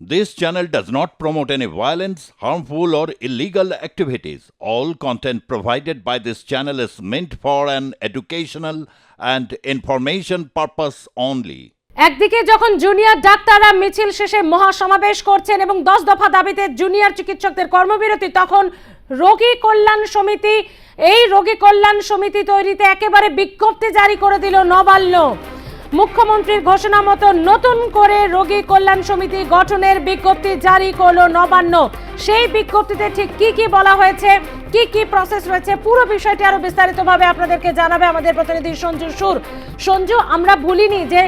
This channel does not promote any violence, harmful, or illegal activities. All content provided by this channel is meant for an educational and information purpose only. একদিকে যখন junior ডাক্তাররা মিছিল শেষে মহাসমাবেশ করছেন এবং দশ দফা দাবিতে জুনিয়র চিকিৎসকদের কর্মবিরতি তখন রোগী কল্যাণ সমিতি এই রোগী কল্যাণ সমিতি তৈরিতে একেবারে বিজ্ঞপ্তি জারি করে দিল নবান্ন মুখ্যমন্ত্রীর ঘোষণা মতো নতুন করে রোগী কল্যাণ সমিতি গঠনের বিজ্ঞপ্তি জারি করল নবান্ন। সেই বিজ্ঞপ্তিতে ঠিক কি কি বলা হয়েছে, কি কি প্রসেস রয়েছে, পুরো বিষয়টি আরও বিস্তারিতভাবে আপনাদেরকে জানাবে আমাদের প্রতিনিধি সঞ্জু সুর। সঞ্জু, আমরা ভুলিনি যে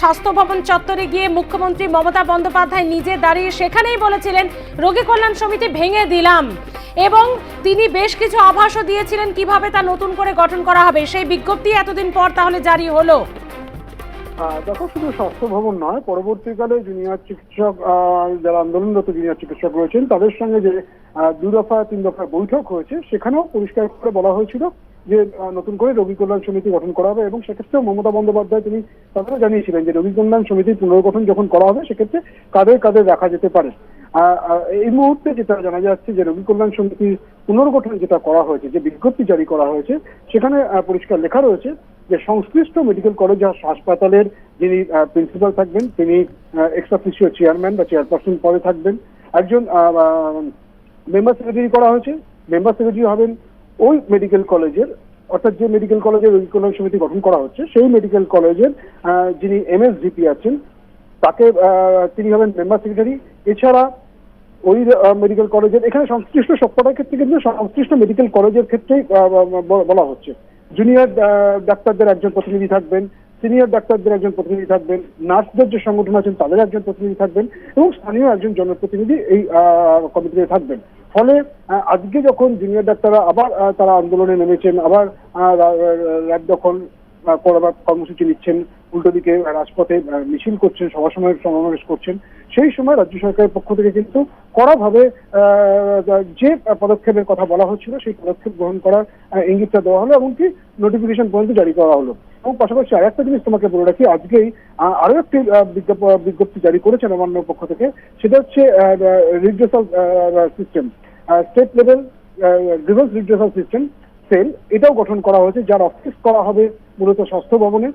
স্বাস্থ্য ভবন চত্বরে গিয়ে মুখ্যমন্ত্রী মমতা বন্দ্যোপাধ্যায় নিজে দাঁড়িয়ে সেখানেই বলেছিলেন, রোগী কল্যাণ সমিতি ভেঙে দিলাম। এবং তিনি বেশ কিছু আভাসও দিয়েছিলেন কীভাবে তা নতুন করে গঠন করা হবে। সেই বিজ্ঞপ্তি এতদিন পর তাহলে জারি হলো। দেখো শুধু স্বাস্থ্য ভবন নয়। পরবর্তীকালে জুনিয়র চিকিৎসক যারা আন্দোলনরত জুনিয়র চিকিৎসক রয়েছেন, তাদের সঙ্গে যে দু দফা, তিন দফা বৈঠক হয়েছে, সেখানেও পরিষ্কার করে বলা হয়েছিল যে নতুন করে রোগী কল্যাণ সমিতি গঠন করা হবে এবং সেক্ষেত্রেও মমতা বন্দ্যোপাধ্যায় তিনি তাদেরও জানিয়েছিলেন যে, রোগী কল্যাণ সমিতির পুনর্গঠন যখন করা হবে, সেক্ষেত্রে কাদের কাদের রাখা যেতে পারে। এই মুহূর্তে যেটা জানা যাচ্ছে যে, রোগী কল্যাণ সমিতির পুনর্গঠন যেটা করা হয়েছে, যে বিজ্ঞপ্তি জারি করা হয়েছে, সেখানে পরিষ্কার লেখা রয়েছে যে সংশ্লিষ্ট মেডিকেল কলেজ হাসপাতালের যিনি প্রিন্সিপাল থাকবেন, তিনি এক্স অফিসিও চেয়ারম্যান বা চেয়ারপারসন পদে থাকবেন। একজন মেম্বার সেক্রেটারি করা হয়েছে। মেম্বার সেক্রেটারি হবেন ওই মেডিকেল কলেজের, অর্থাৎ যে মেডিকেল কলেজের কল্যাণ সমিতি গঠন করা হচ্ছে, সেই মেডিকেল কলেজের যিনি এমএসডিপি আছেন, তাকে তিনি হবেন মেম্বার সেক্রেটারি এছাড়া ওই মেডিকেল কলেজের, এখানে সংশ্লিষ্ট সবকটার ক্ষেত্রে কিন্তু সংশ্লিষ্ট মেডিকেল কলেজের ক্ষেত্রেই বলা হচ্ছে। জুনিয়র ডাক্তারদের একজন প্রতিনিধি থাকবেন সিনিয়র ডাক্তারদের একজন প্রতিনিধি থাকবেন নার্সদের যে সংগঠন আছেন, তাদের একজন প্রতিনিধি থাকবেন এবং স্থানীয় একজন জনপ্রতিনিধি এই কমিটিতে থাকবেন। ফলে আজকে যখন জুনিয়র ডাক্তাররা আবার তারা আন্দোলনে নেমেছেন, আবার রাত দখল করবার কর্মসূচি নিচ্ছেন, উল্টো দিকে রাজপথে মিছিল করছেন, সভা সময় সমাবেশ করছেন। সেই সময় রাজ্য সরকারের পক্ষ থেকে কিন্তু কড়াভাবে যে পদক্ষেপের কথা বলা হচ্ছিল, সেই পদক্ষেপ গ্রহণ করার ইঙ্গিতটা দেওয়া হলো এমনকি নোটিফিকেশন পর্যন্ত জারি করা হলো। এবং পাশাপাশি আরেকটা জিনিস তোমাকে বলে রাখি, আজকেই আরও একটি বিজ্ঞপ্তি জারি করেছে নবান্নর পক্ষ থেকে, সেটা হচ্ছে redressal system state level grievance redressal system cell, এটাও গঠন করা হয়েছে, যার অফিস করা হবে মূলত স্বাস্থ্য ভবনে।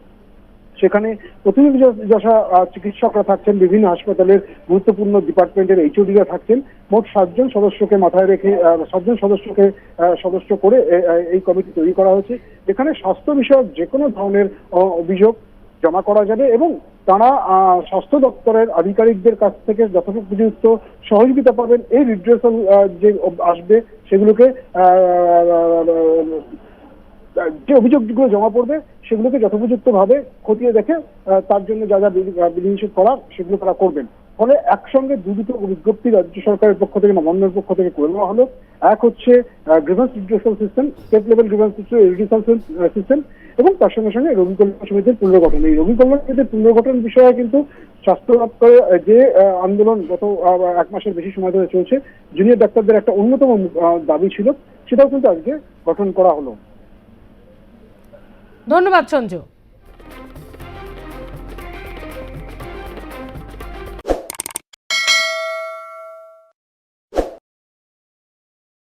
সেখানে প্রতিনিধি যশা চিকিৎসকরা থাকছেন, বিভিন্ন হাসপাতালের গুরুত্বপূর্ণ ডিপার্টমেন্টের এইচওডিরা থাকছেন। মোট সাতজন সদস্যকে মাথায় রেখে সাতজন সদস্যকে সদস্য করে এই কমিটি তৈরি করা হয়েছে। এখানে স্বাস্থ্য বিষয়ক যে কোনো ধরনের অভিযোগ জমা করা যাবে এবং তারা স্বাস্থ্য দপ্তরের আধিকারিকদের কাছ থেকে যথোপযুক্ত সহযোগিতা পাবেন। এই রিড্রেসাল যে আসবে, সেগুলোকে যে অভিযোগগুলো জমা পড়বে, সেগুলোকে যথোপযুক্ত ভাবে খতিয়ে দেখে তার জন্য যা যা বিধি- বিধিনিষেধ করা, সেগুলো তারা করবেন। ফলে একসঙ্গে দু দুটো বিজ্ঞপ্তি রাজ্য সরকারের পক্ষ থেকে, নবান্নের পক্ষ থেকে করে নেওয়া হলো। এক হচ্ছে grievance redressal system state level grievance redressal system এবং তার সঙ্গে সঙ্গে রোগী কল্যাণ সমিতির পুনর্গঠন। এই রোগী কল্যাণ সমিতির পুনর্গঠন বিষয়ে কিন্তু স্বাস্থ্য দপ্তরে যে আন্দোলন গত এক মাসের বেশি সময় ধরে চলছে জুনিয়র ডাক্তারদের একটা অন্যতম দাবি ছিল, সেটাও কিন্তু আজকে গঠন করা হলো। ধন্যবাদ সঞ্জু।